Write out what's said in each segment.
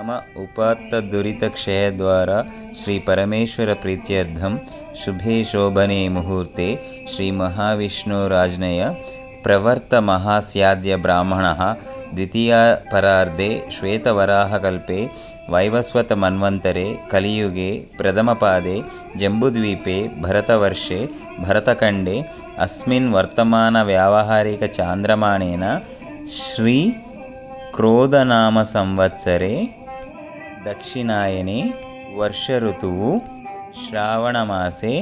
మమ ఉపాత్తదురితక్షయద్వారా శ్రీపరమేశ్వరప్రీత్యర్థం శుభే శోభనే ముహూర్తే శ్రీమహావిష్ణురాజ్నయ ప్రవర్తమహాస్యాద్య బ్రాహ్మణः ద్వితీయపరార్ధే శ్వేతవరాహకల్పే వైవస్వతమన్వంతరే కలియుగే ప్రథమపాదే జంబుద్వీపే భరతవర్షే భరతఖండే అస్మిన్ వర్తమానవ్యావహారికచాంద్రమాణేన శ్రీ క్రోధనామ సంవత్సరే दक्षिणायने वर्षऋतुः श्रावणमासे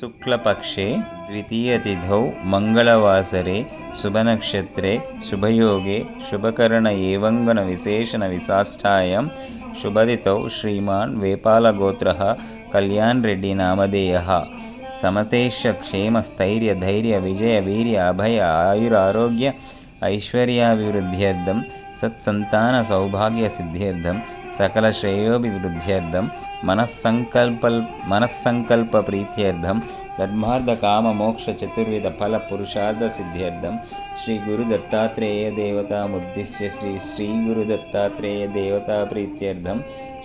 शुक्लपक्षे द्वितीयतिथौ मङ्गलवासरे शुभनक्षत्रे शुभयोगे शुभकरण एवङ्गुणविशेषणविशिष्टायां शुभतिथौ श्रीमान् वेपालगोत्रः कल्याणरेड्डिनामधेयः समतेशक्षेमस्थैर्यधैर्यविजयवीर्य अभय आयुरारोग्य ऐश्वर्याभिवृद्ध्यर्थं సత్సంతాన సౌభాగ్య సిద్ధ్యర్థం సకల శ్రేయోభివృద్ధ్యర్థం మనస్సంకల్ప మనస్సంకల్ప ప్రీత్యర్థం ధర్మార్థ కామ మోక్ష చతుర్విధ ఫల పురుషార్థ సిద్ధ్యర్థం శ్రీ గురు దత్తాత్రేయ దేవతాముద్దిశ్య శ్రీ శ్రీ గురు దత్తాత్రేయ దేవతా ప్రీత్యర్థం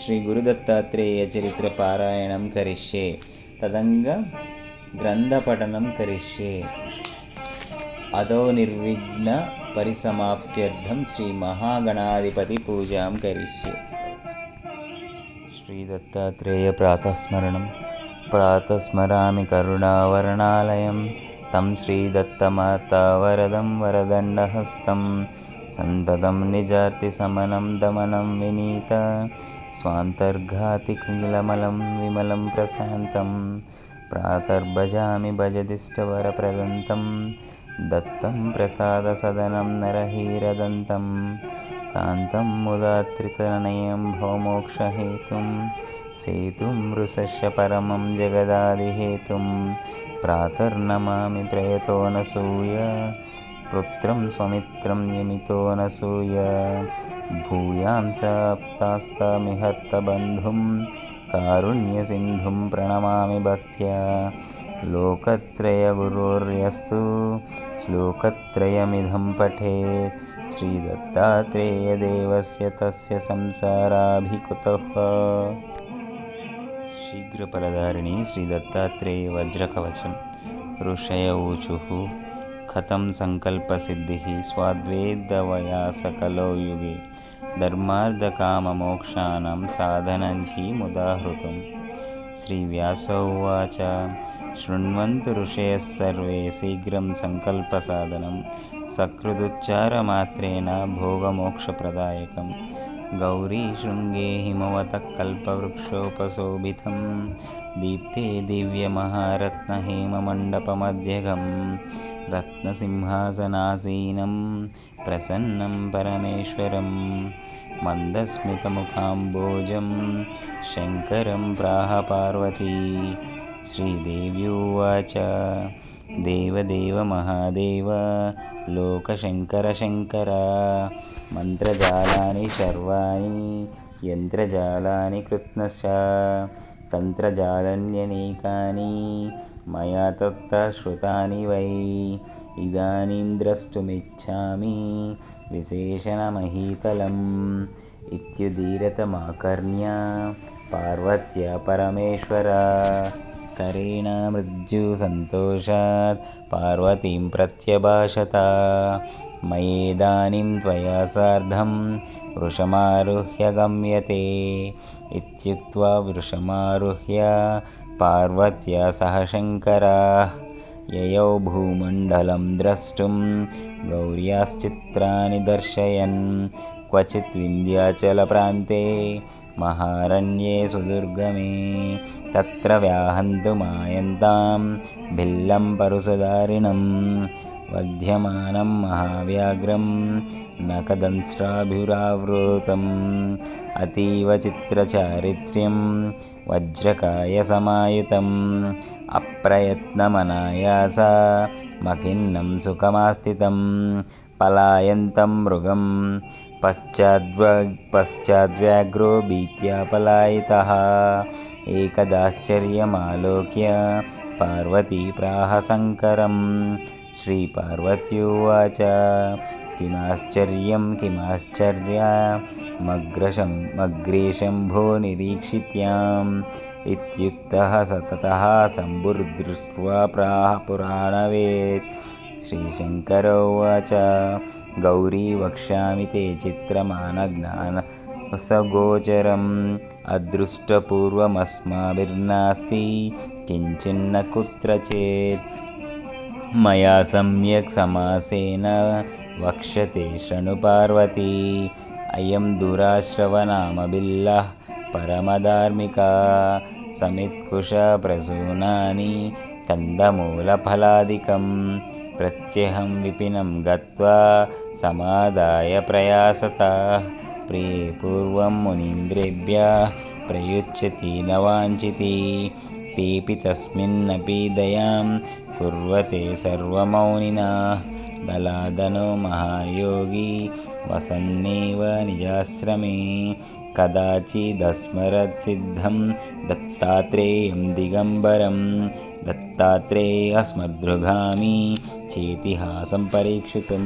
శ్రీ గురు దత్తాత్రేయ చరిత్ర పారాయణం కరిష్యే తదంగ గ్రంథపఠనం కరిష్యే అదో నిర్విఘ్న పరిసమాప్త్యర్థం శ్రీ మహాగణాధిపతి పూజాం కరిష్యే శ్రీ దత్తాత్రేయ ప్రాతస్మరణం ప్రాతస్మరామి కరుణావరణాలయం తం శ్రీ దత్తమాతా వరదం వరదండహస్తం సంతతం నిజార్తి సమనం దమనం వినీత స్వాంతర్ఘాతి కిలమలం విమలం ప్రశాంతం ప్రాతర్భజామి భజదిష్టవరప్రదంతం दत्तं प्रसादसदनं नरहीरदन्तं कान्तं मुदात्रितनयं भवमोक्षहेतुं सेतुं मृषस्य परमं जगदादिहेतुं प्रातर्नमामि प्रयतोऽनसूय पुत्रं स्वमित्रं यमितो नसूय भूयां सप्तास्तमिहर्तबन्धुं कारुण्यसिन्धुं प्रणमामि भक्त्या लोकत्रयगुरोर्यस्तु श्लोकत्रयमिदं पठेत् श्रीदत्तात्रेयदेवस्य तस्य संसाराभिकुतः। शीघ्रफलधारिणी श्रीदत्तात्रेयवज्रकवचं ऋषय ऊचुः कथं सङ्कल्पसिद्धिः? स्वाद्वेदवयासकलो युगे धर्मार्धकाममोक्षाणां साधनं किमुदाहृतं श्रीव्यास उवाच शृण्वन्तु ऋषयः सर्वे शीघ्रं सङ्कल्पसाधनं सकृदुच्चारमात्रेण भोगमोक्षप्रदायकं गौरीशृङ्गे हिमवतः कल्पवृक्षोपशोभितं दीप्ते दिव्यमहारत्नहेममण्डपमध्यगं रत्नसिंहासनासीनं प्रसन्नं परमेश्वरं मन्दस्मितमुखाम्बोजं शङ्करं प्राह पार्वती श्रीदेव्युवाच देवदेव महादेव लोकशङ्करशङ्कर मन्त्रजालानि सर्वाणि यन्त्रजालानि कृत्स्नश्च तन्त्रजालन्यनेकानि मया तत्र श्रुतानि वै इदानीं द्रष्टुमिच्छामि विशेषणमहीतलम् इत्युदीरतमाकर्ण्य पार्वत्या परमेश्वर करेण मृत्युसन्तोषात् पार्वतीं प्रत्यभाषत। मयेदानीं त्वया सार्धं वृषमारुह्य गम्यते। इत्युक्त्वा वृषमारुह्य पार्वत्या सह शङ्कराः ययौ भूमण्डलं द्रष्टुं गौर्याश्चित्राणि दर्शयन्। क्वचित् विन्ध्याचलप्रान्ते महारण्ये सुदुर्गमे तत्र व्याहन्तुमायन्तां भिल्लं परुसदारिणं वध्यमानं महाव्याघ्रं नखदंष्ट्राभिरावृतम् अतीवचित्रचारित्र्यं वज्रकायसमायुतम् अप्रयत्नमनायासमखिन्नं सुखमास्थितं पलायन्तं मृगं पश्चाद्व पश्चाद्व्याघ्रो भीत्या पलायितः एकदाश्चर्यमालोक्य पार्वती प्राह शङ्करं श्रीपार्वत्युवाच किमाश्चर्यं? किमाश्चर्यमग्रे शम्भो निरीक्षित्याम् इत्युक्तः सततः शम्भुर्दृष्ट्वा प्राह पुराणवेत्। श्रीशङ्कर उवाच గౌరీ వక్ష్యామి తే చిత్రమానజ్ఞాన సగోచరం. అదృష్టపూర్వమస్మాభిర్నాస్తి. కించిన్న కుత్రచేత్. మయా సమ్యక్ సమాసేన వక్ష్యతే శృణు పార్వతీ. అయం దురాశ్రవనామబిల్ల పరమధార్మిక. సమిత్కుశ ప్రసూనాని కందమూలఫలాదికం. ప్రత్యహం విపినం గత్వా సమాదాయ ప్రయాసత ప్రే పూర్వం మునీంద్రేభ్య ప్రయుచ్చతి నవాంఛితి తేపి తస్మిన్నపి దయాం కుర్వతే సర్వమౌనినా దలాదనో మహాయోగి వసన్నేవ నిజాశ్రమే కదాచిదస్మరత్సిద్ధం దత్తాత్రేయం దిగంబరం दत्तात्रेयस्मद्रुगामी चेतिहासं परीक्षितुं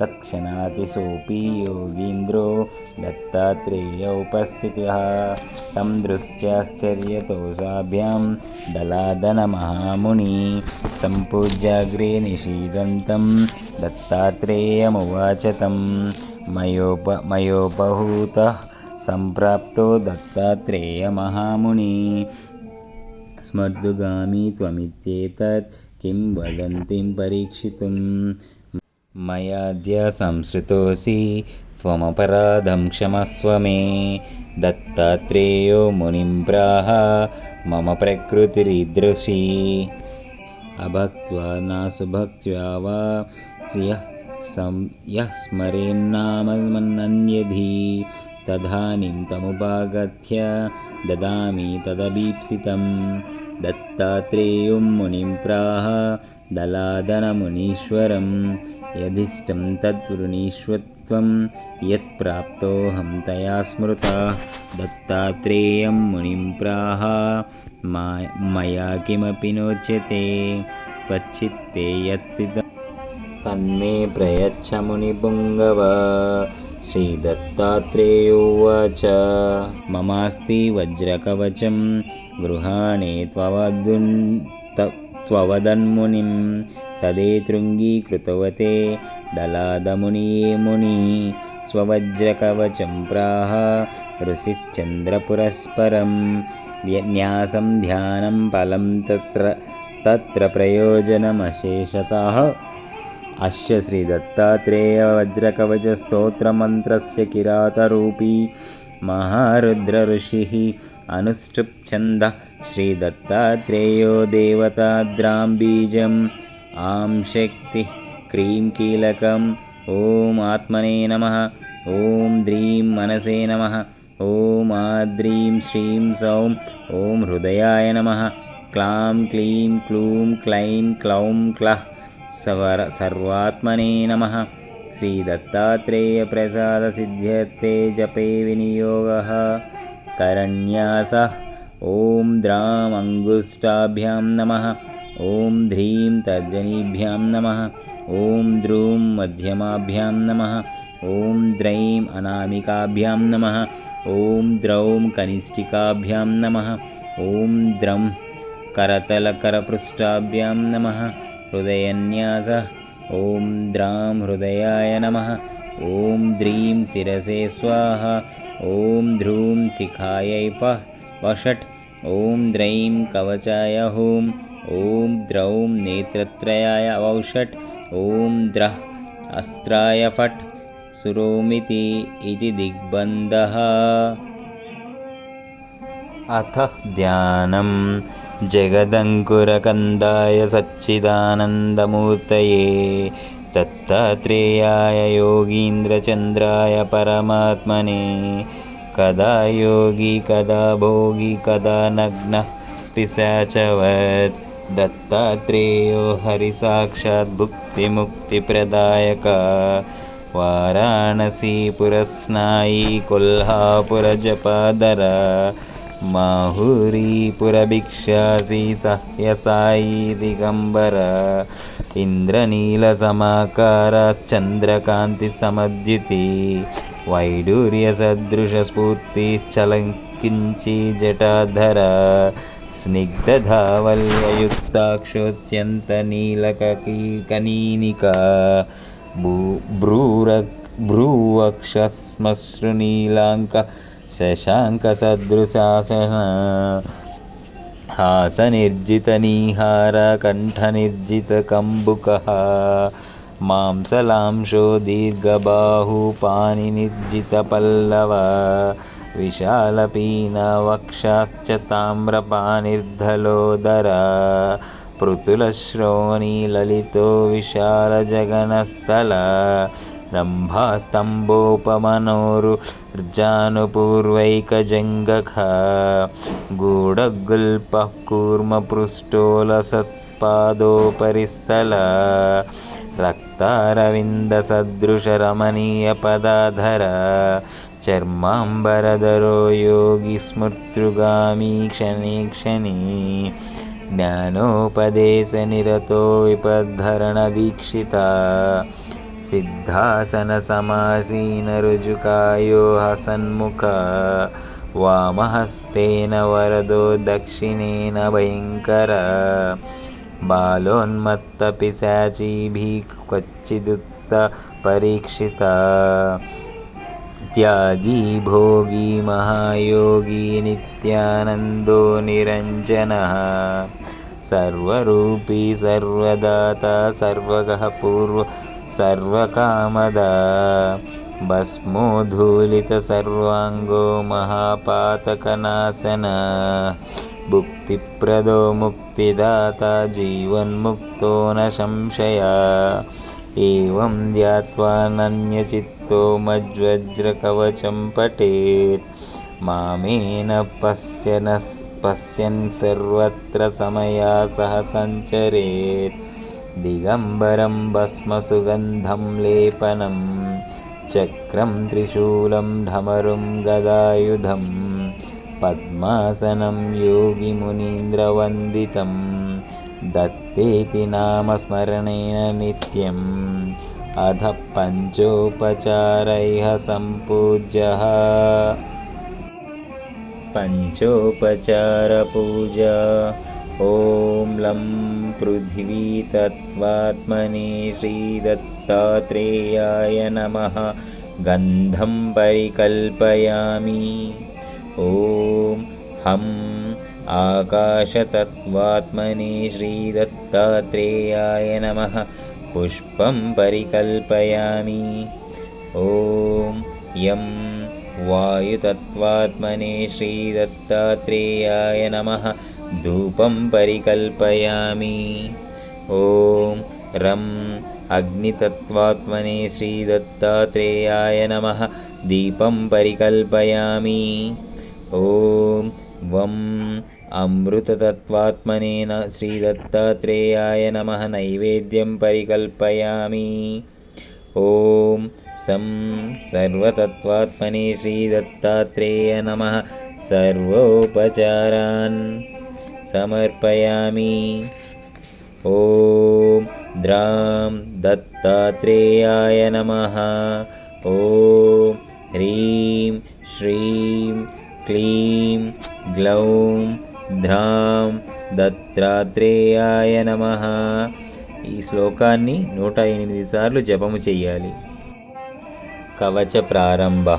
तत्क्षणातिसोऽपि योगीन्द्रो दत्तात्रेय उपस्थितः तं दृष्ट्याश्चर्यतोषाभ्यां दलादनमहामुनि सम्पूज्याग्रे निषीदन्तं दत्तात्रेयमुवाच तं मयोप मयोपहूतः सम्प्राप्तो दत्तात्रेयमहामुनि स्मर्दुगामी त्वमित्येतत् किं वदन्तीं परीक्षितुं मयाद्य संसृतोऽसि त्वमपराधं क्षमस्व मे दत्तात्रेयो मुनिं प्राह मम प्रकृतिरीदृशी अभक्त्वा नासुभक्त्या वा यः यः स्मरेन्नामन्यधि तदानीं तमुपागत्य ददामि तदभीप्सितं दत्तात्रेयं मुनिं प्राह दलादनमुनीश्वरं यदिष्टं तद्वृणीष्वत्वं यत्प्राप्तोऽहं तया स्मृता। दत्तात्रेयं मुनिं प्राह मया किमपि नोच्यते। त्वच्चित्ते यत्स्थितं तन्मे प्रयच्छ मुनिपुङ्गव। श्रीदत्तात्रेयोवाच। ममास्ति वज्रकवचं गृहाणे त्ववदुन् त्ववदन्मुनिं तदेतृङ्गीकृतवते दलादमुनिये मुनि। स्ववज्रकवचं प्राह ऋषिश्चन्द्रपुरस्परं न्यासं ध्यानं फलं तत्र तत्र प्रयोजनमशेषतः। అశ్య శ్రీ దత్తాత్రేయ వజ్రకవచ స్తోత్రమంత్రస్య కిరాతరూపీ మహారుద్ర ఋషి అనుష్ఠుప్ ఛంద శ్రీ దత్తాత్రేయో దేవతాద్రాం బీజం ఆం శక్తి క్రీం కీలకం ఓం ఆత్మనే నమ ఓం ద్రీం మనసే నమ ఓం ఆద్రీం శ్రీం సౌం ఓం హృదయాయ నమ క్లాం క్లీం క్లూం క్లైం క్లౌం క్లహ్ सवर सर्वात्मने नमः। श्रीदत्तात्रेयप्रसादसिद्ध्यर्थे जपे विनियोगः। करन्यासः ॐ द्राम् अङ्गुष्ठाभ्यां नमः। ॐ ध्रीं तर्जनीभ्यां नमः। ॐ द्रूं मध्यमाभ्यां नमः। ॐ द्रैं अनामिकाभ्यां नमः। ॐ द्रौं कनिष्ठिकाभ्यां नमः। ॐ द्रं करतलकरपृष्ठाभ्यां नमः हृदयन्यासः। ॐ द्रां हृदयाय नमः। ॐ द्रीं शिरसे स्वाहा। ॐ ध्रूं शिखायै प वषट्। ॐ द्रैं कवचाय हूं ॐ द्रौं नेत्रत्रयाय वौषट् ॐ द्रः अस्त्राय फट्। सुरोमिति इति दिग्बन्धः अथ ध्यानं जगदङ्कुरकन्दाय सच्चिदानन्दमूर्तये। दत्तात्रेयाय योगीन्द्रचन्द्राय परमात्मने। कदा योगी कदा भोगी कदा नग्नः पिशाचवत्। दत्तात्रेयो మాహురీపురభిక్షాసి సహ్యసాయి దిగంబర ఇంద్రనీల సమాకారాశ్చంద్రకాంతి సమజ్జితి వైడూర్య సదృశస్ఫూర్తిశ్చలంకించి జటాధర స్నిగ్ధావల్యయుక్తాక్షోత్యంత నీలకీకనీనిక భూ భ్రూర భ్రూవక్షశ్మశ్రునీలాంక शशाङ्कसदृशासन हासनिर्जितनीहारकण्ठनिर्जितकम्बुकः मांसलांशो दीर्घबाहुपानिनिर्जितपल्लव विशालपीनवक्षाश्च ताम्रपानिर्धलोदर पृथुलश्रोणीललितो विशालजगनस्थल रम्भास्तम्भोपमनोरुर्जानुपूर्वैकजङ्गख गूढगुल्पः कूर्मपृष्ठोलसत्पादोपरिस्थल रक्तारविन्दसदृशरमणीयपदाधर चर्माम्बरधरो योगी स्मृत्युगामी क्षणे क्षणी ज्ञानोपदेशनिरतो विपद्धरणदीक्षिता सिद्धासनसमासीनरुजुकायो हसन्मुख वामहस्तेन वरदो दक्षिणेन भयङ्कर बालोन्मत्तपिशाचीभिः क्वचिदुत्तपरीक्षिता त्यागी भोगी महायोगी नित्यानन्दो निरञ्जनः। सर्वरूपी सर्वदाता सर्वगः पूर्व सर्वकामदा भस्मोद्धूलितसर्वाङ्गो महापातकनाशन भुक्तिप्रदो मुक्तिदाता जीवन्मुक्तो न संशया एवं ध्यात्वा नन्यचित्तो मज्वज्रकवचं पठेत् मामेन पश्यन् पश्यन् सर्वत्र समया सह सञ्चरेत् दिगम्बरं भस्मसुगन्धं लेपनं चक्रं त्रिशूलं ढमरुं गदायुधं पद्मासनं योगिमुनीन्द्रवन्दितं दत्तेति नामस्मरणेन नित्यम्। अध पञ्चोपचारैः सम्पूज्यः। पञ्चोपचारपूजा। ॐ लं पृथिवीतत्त्वात्मने श्रीदत्तात्रेयाय नमः। गन्धं परिकल्पयामि। ॐ हं आकाशतत्त्वात्मने श्रीदत्तात्रेयाय नमः। पुष्पं परिकल्पयामि। ॐ यं वायुतत्त्वात्मने श्रीदत्तात्रेयाय नमः ధూపం పరికల్పయామి. ఓం రం అగ్నితత్వాత్మనే శ్రీదత్తాత్రేయాయ నమ. దీపం పరికల్పయామి. ఓం వం అమృతతత్వాత్మనే శ్రీదత్తాత్రేయాయ నమ. నైవేద్యం పరికల్పయామి. ఓం సం సర్వతత్వాత్మనే శ్రీదత్తాత్రేయ నమ. సర్వోపచారాన్ సమర్పయామి. ఓం ద్రాం దత్తాత్రేయాయ నమ. ఓం హ్రీం శ్రీం క్లీం గ్లౌం ధ్రాం దత్తాత్రేయాయ నమ. ఈ శ్లోకాన్ని నూట ఎనిమిది సార్లు జపము చేయాలి. కవచ ప్రారంభ.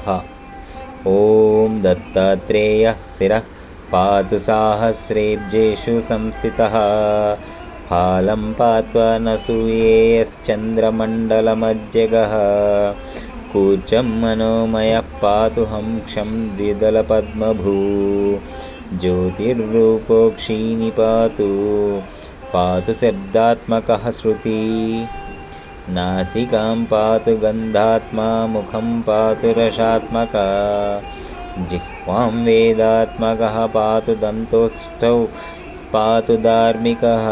ఓం దత్తాత్రేయ శిర. पातु साहस्रेब्जेषु संस्थितः। फालं पात्वा न सूयेयश्चन्द्रमण्डलमज्जगः। कूर्चं मनोमयः पातु हंक्षं द्विदलपद्मभू। ज्योतिर्रूपो क्षीणि पातु पातु शब्दात्मकः श्रुति। नासिकां पातु गन्धात्मा मुखं पातु रसात्मका। जिह्। जिह्वां वेदात्मकः पातु दन्तोष्ठौ पातु धार्मिकः।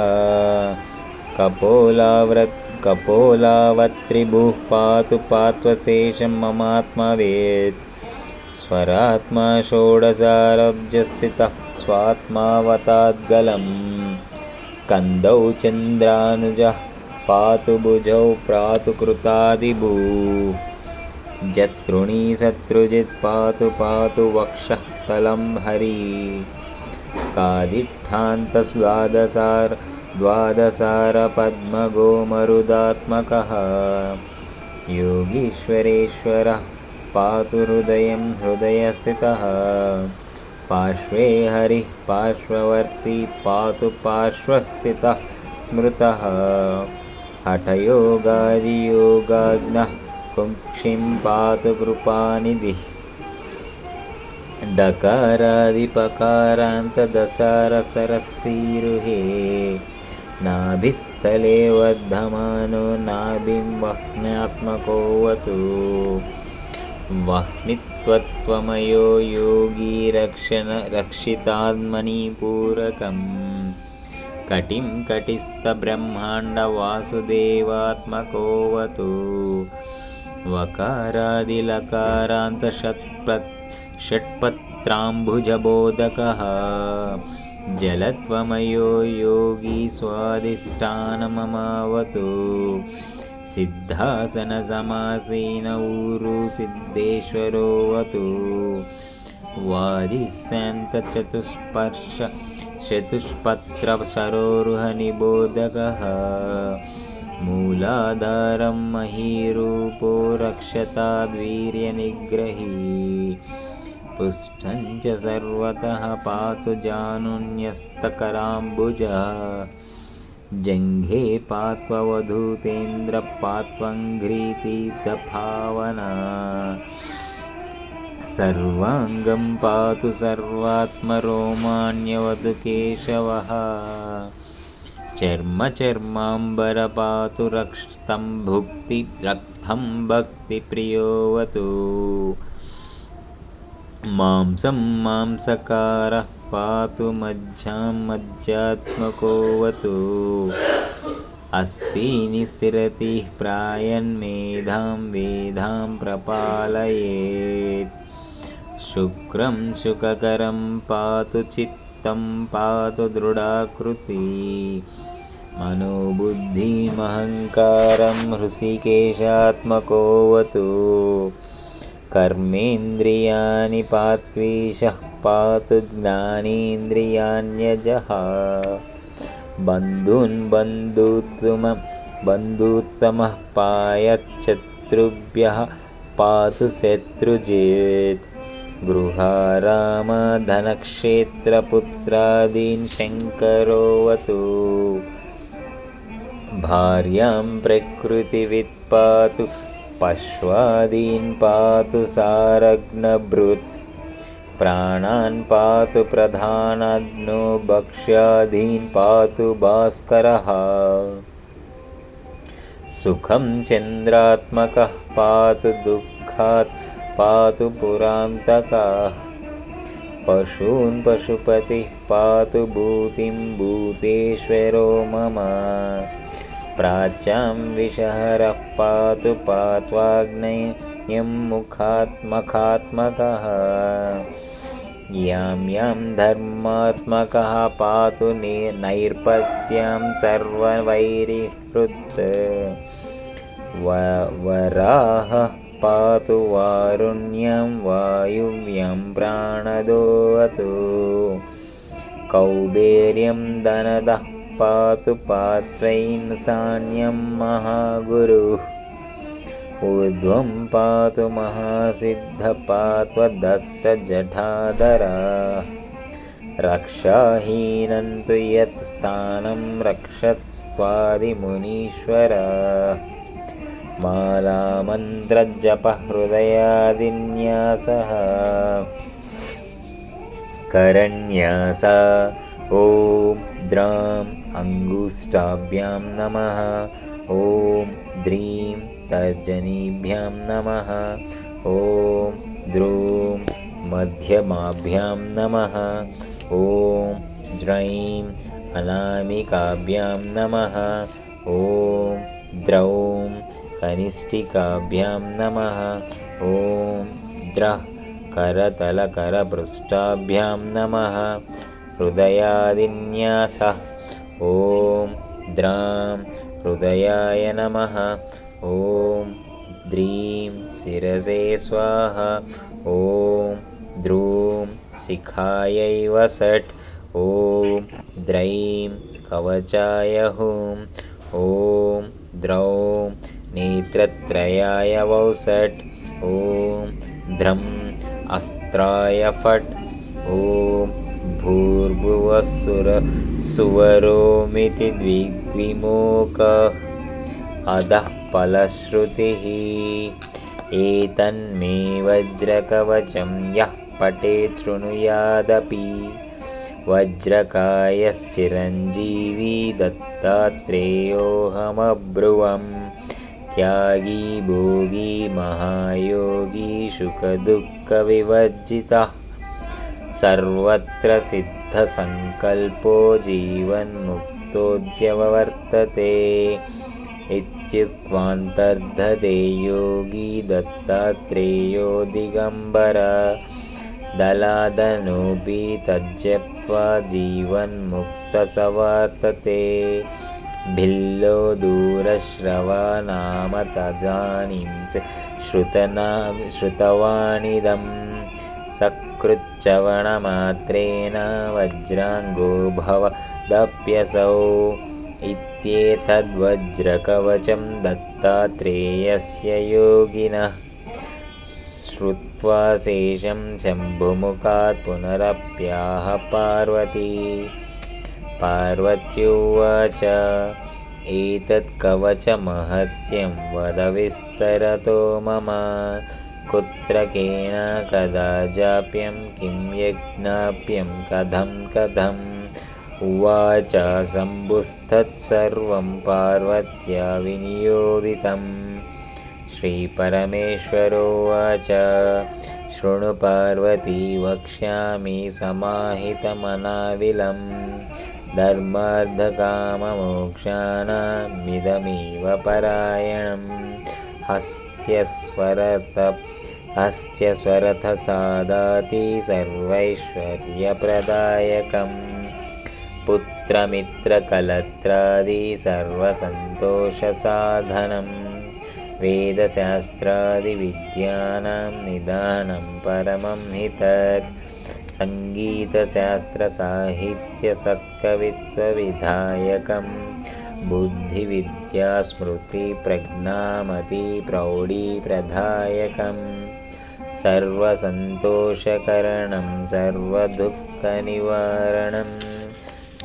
कपोलाव्रत् कपोलावत्रिभुः पातु पात्वशेषं ममात्मवेत्। स्वरात्मा षोडशारब्जस्थितः स्वात्मावताद्गलम्। स्कन्दौ चन्द्रानुजः पातु भुजौ प्रातुकृतादिभू जतृणी शत्रुजित् पातु पातु वक्षः स्थलं कादिष्ठान्तस्वादसार द्वादसारपद्मगोमरुदात्मकः। योगीश्वरेश्वरः पातु हृदयं हृदयस्थितः। पार्श्वे हरिः पार्श्ववर्ती पातु पार्श्वस्थितः स्मृतः। हठयोगादियोगाग्नः कुक्षिं पातु कृपानिधिः डकारादिपकारान्तदसारसरसीरुहे नाभिस्थले वर्धमानो नाभिं वह्न्यात्मकोऽवतु वह्नित्वत्वमयो योगी रक्षण रक्षितात्मनिपूरकम् कटिं कटिस्थब्रह्माण्डवासुदेवात्मकोऽवतु वकारादिलकारान्तषट्प षट्पत्राम्बुजबोधकः। जलत्वमयो योगी स्वादिष्ठानममावतु सिद्धासनसमासीन ऊरु सिद्धेश्वरोऽवतु। वादिस्यन्तचतुष्पर्श चतुष्पत्रसरोरुहनिबोधकः मूलाधारं महीरूपो रक्षताद्वीर्यनिग्रही पुष्ठं च सर्वतः पातु जानुन्यस्तकराम्बुजः। जङ्घे पात्ववधूतेन्द्रपात्वङ्घ्रीतीतभावना सर्वाङ्गं पातु सर्वात्मरोमाण्यवतु केशवः चर्मचर्माम्बर पातु रक्तं भुक्ति रक्तं भक्तिप्रियोऽवतु। मांसं मांसकारः पातु मज्जां मज्जात्मकोऽवतु। अस्तीनि स्थिरतिः प्रायन्मेधां वेधां प्रपालयेत्। शुक्रं शुककरं पातु चित्तं पातु दृढाकृति मनोबुद्धिमहङ्कारं हृषिकेशात्मकोऽवतु कर्मेन्द्रियाणि पात्वीशः पातु ज्ञानेन्द्रियाण्यजः बन्धून् बन्धुत्तम बन्धुत्तमः पायच्छत्रुभ्यः पातु शत्रुजित् गृहारामधनक्षेत्रपुत्रादीन् शङ्करोऽवतु। भार्यां प्रकृतिवित् पातु पश्वादीन् पातु सारग्नभृत्। प्राणान् पातु प्रधानाग्नो भक्ष्यादीन् पातु भास्करः। सुखं चन्द्रात्मकः पातु दुःखात् पातु पुरान्तकाः। पशून् पशुपतिः पातु भूतिं भूतेश्वरो मम। प्राच्यां विषहरः पातु पात्वाग्नेयं मुखात्मकात्मकः। यां यां धर्मात्मकः पातु ने नैर्पत्यां सर्ववैरिहृत्। वराहः पातु वारुण्यं वायुव्यं प्राणदोऽवतु कौबेर्यं दनदः पातु पात्रैन् सान्यं महागुरुः। ऊर्ध्वं पातु महासिद्धपात्वदष्टजठाधरा। रक्षाहीनं तु यत् स्थानं रक्षत्स्त्वादिमुनीश्वर मालामन्त्रजपहृदयादिन्यासः करन्यास ॐ द्राम् अङ्गुष्ठाभ्यां नमः। ॐ द्रीं तर्जनीभ्यां नमः। ॐ द्रूं मध्यमाभ्यां नमः। ॐ द्रैं अनामिकाभ्यां नमः। ॐ द्रौं कनिष्ठिकाभ्यां नमः। ॐ द्रः करतलकरपृष्ठाभ्यां नमः। हृदयादिन्यासः। ॐ द्रां हृदयाय नमः। ॐ द्रीं शिरसे स्वाहा। ॐ द्रूं शिखायै वसट्। ॐ द्रैं कवचाय हुं। ॐ द्रौं नेत्रत्रयाय वौसट् ॐ ध्रम् अस्त्राय फट्। ॐ भूर्भुवसुर सुवरोमिति द्विग्विमोकः। अधः फलश्रुतिः। एतन्मे वज्रकवचं यः पटे शृणुयादपि वज्रकायश्चिरञ्जीवी दत्तात्रेयोऽहमब्रुवं त्यागी भोगी महायोगी शुकदुःखविवर्जितः सर्वत्र सिद्धसङ्कल्पो जीवन्मुक्तोऽद्यवर्तते इत्युक्त्वान्तर्धते योगी दत्तात्रेयो दिगम्बर दलादनोऽपि तज्जप्त्वा जीवन्मुक्तसवर्तते भिल्लो दूरश्रवा नाम तदानीं च श्रुतना श्रुतवाणिदं सकृच्चवणमात्रेण वज्राङ्गो भवदप्यसौ इत्येतद्वज्रकवचं दत्तात्रेयस्य योगिनः श्रुत्वा शेषं शम्भुमुखात् पुनरप्याह पार्वती पार्वत्युवाच। एतत्कवचमहत्यं वद विस्तरतो मम। कुत्र केन कदा जाप्यं किं यज्ञाप्यं कथं कथम्? उवाच शम्भुस्तत्सर्वं पार्वत्या विनियोदितम् श्रीपरमेश्वरोवाच शृणु पार्वती वक्ष्यामि समाहितमनाविलं धर्मार्धकाममोक्षाणामिदमेव परायणं हस्त्यस्वरथ हस्त्यस्वरथसादाति सर्वैश्वर्यप्रदायकं पुत्रमित्रकलत्रादि सर्वसन्तोषसाधनम्। वेदशास्त्रादिविद्यानां निदानं परमं हि तत् सङ्गीतशास्त्रसाहित्यसत्कवित्वविधायकं बुद्धिविद्यास्मृतिप्रज्ञामतिप्रौढीप्रदायकं सर्वसन्तोषकरणं सर्वदुःखनिवारणं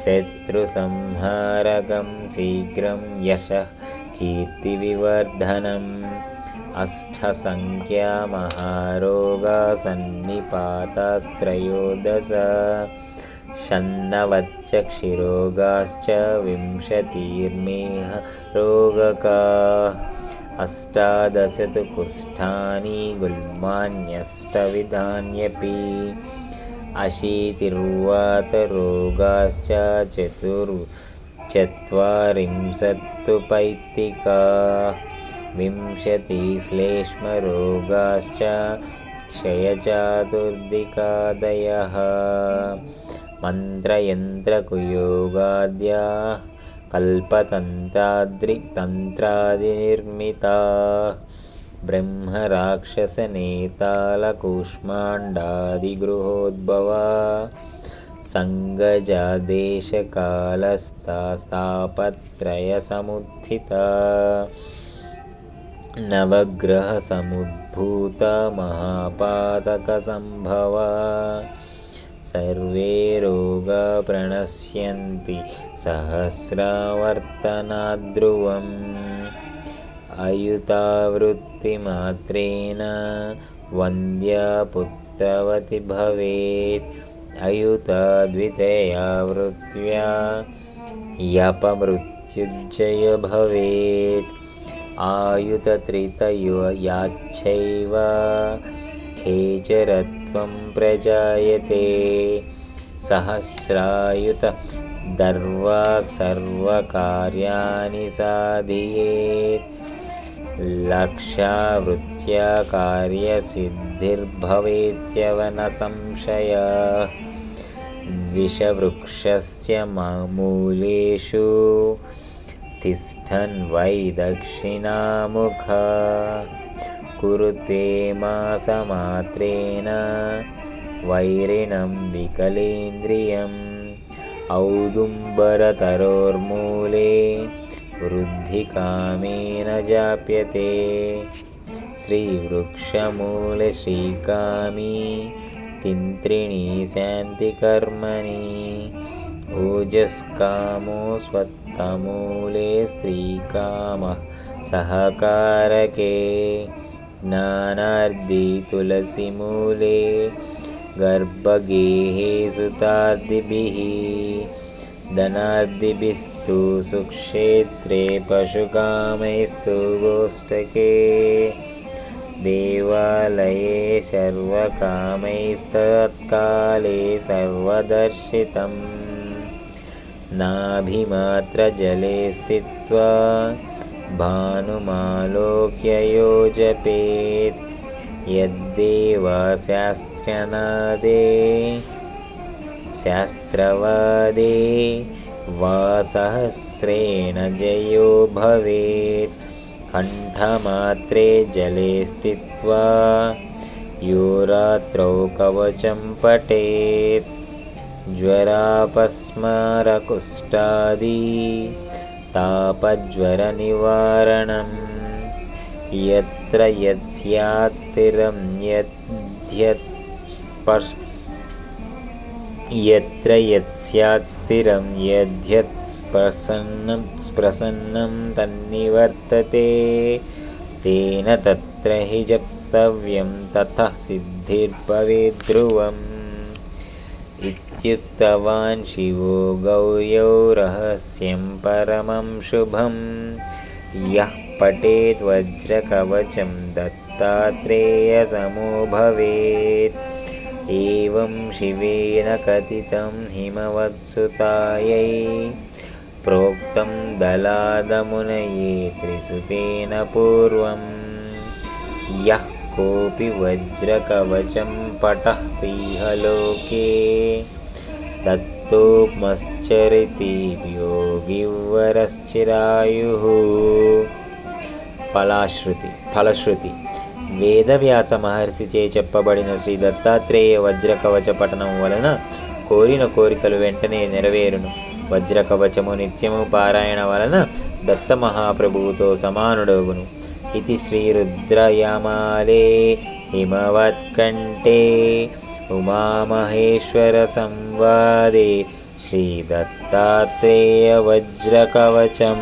शत्रुसंहारकं शीघ्रं यशः कीर्तिविवर्धनम् अष्टसङ्ख्यामहारोगासन्निपातास्त्रयोदश षण्णवत्यक्षिरोगाश्च विंशतिर्मेहरोगका अष्टादश तु कुष्ठानि गुल्मान्यष्टविधान्यपि अशीतिर्वातरोगाश्च चतुर् चत्वारिंशत्तु पैत्तिका विंशतिश्लेष्मरोगाश्च क्षयचातुर्दिकादयः मन्त्रयन्त्रकुयोगाद्या कल्पतन्त्राद्रितन्त्रादिनिर्मिता ब्रह्मराक्षसनेतालकूष्माण्डादिगृहोद्भवा నవగ్రహ సముద్భూత మహాపాతక సంభవ సర్వే రోగ ప్రణశ్యంతి సహస్రావర్తనాధ్రువం అయుతావృత్తిమాత్రేణ వంద్యాపుత్రవతి భవేత్ అయుత వృత్యా యపమృత్యుజ్జయ భవేత్ याच्छैव खेचरत्वं प्रजायते सहस्रायुत दर्वाक् सर्वकार्याणि साधयेत् लक्षावृत्त्या कार्यसिद्ध सिद्धिर्भवेत्यवनसंशय विषवृक्षस्य मूलेषु तिष्ठन् वै दक्षिणामुख। कुरुते मासमात्रेण वैरिणं विकलेन्द्रियम्। औदुम्बरतरोर्मूले वृद्धिकामेन जाप्यते। श्रीवृक्षमूले श्रीकामी तिन्त्रिणी शान्तिकर्मणि ओजस्कामो स्वत्तमूले स्त्रीकामः सहकारके ज्ञानार्दि तुलसीमूले गर्भगेहे सुतार्दिभिः धनार्दिभिस्तु सुक्षेत्रे पशुकामैस्तु गोष्ठके देवालये सर्वकामैस्तत्काले सर्वदर्शितं नाभिमात्रजले स्थित्वा भानुमालोक्य यो जपेत् यद्देवाशास्त्रनादे शास्त्रवादे वा सहस्रेण जयो भवेत्। कण्ठमात्रे जले स्थित्वा यो रात्रौ कवचं पठेत् ज्वरापस्मारकुष्ठादि तापज्वरनिवारणम् यत्र यत्स्यात् स्थिरं यद्यत्स्पर्श यत्र यत्स्यात् स्थिरं यद्यत् स्प्रसन्नं स्प्रसन्नं तन्निवर्तते, तेन तत्र हि जप्तव्यं, ततः सिद्धिर्भवेद् इत्युक्तवान् शिवो गौर्यौ रहस्यं परमं शुभं यः पठेत् वज्रकवचं दत्तात्रेयसमो भवेत्। एवं शिवेन कथितं हिमवत्सुतायै प्रोक्तं दलादमुनये त्रिसुतेन पूर्वं यः कोऽपि वज्रकवचं पठतीह लोके दत्तोमश्चरिति योगिवरश्चिरायुः ఫలాశ్రుతి ఫలశ్రుతి వేదవ్యాస మహర్షిచే చెప్పబడిన శ్రీ దత్తాత్రేయ వజ్రకవచ పఠనం వలన కోరిన కోరికలు వెంటనే నెరవేరును వజ్రకవచము నిత్యము పారాయణ వలన దత్త మహాప్రభువుతో సమానుడవును ఇది శ్రీరుద్రయమాలే హిమవత్కంఠే ఉమామహేశ్వర సంవాదే శ్రీదత్తాత్రేయ వజ్రకవచం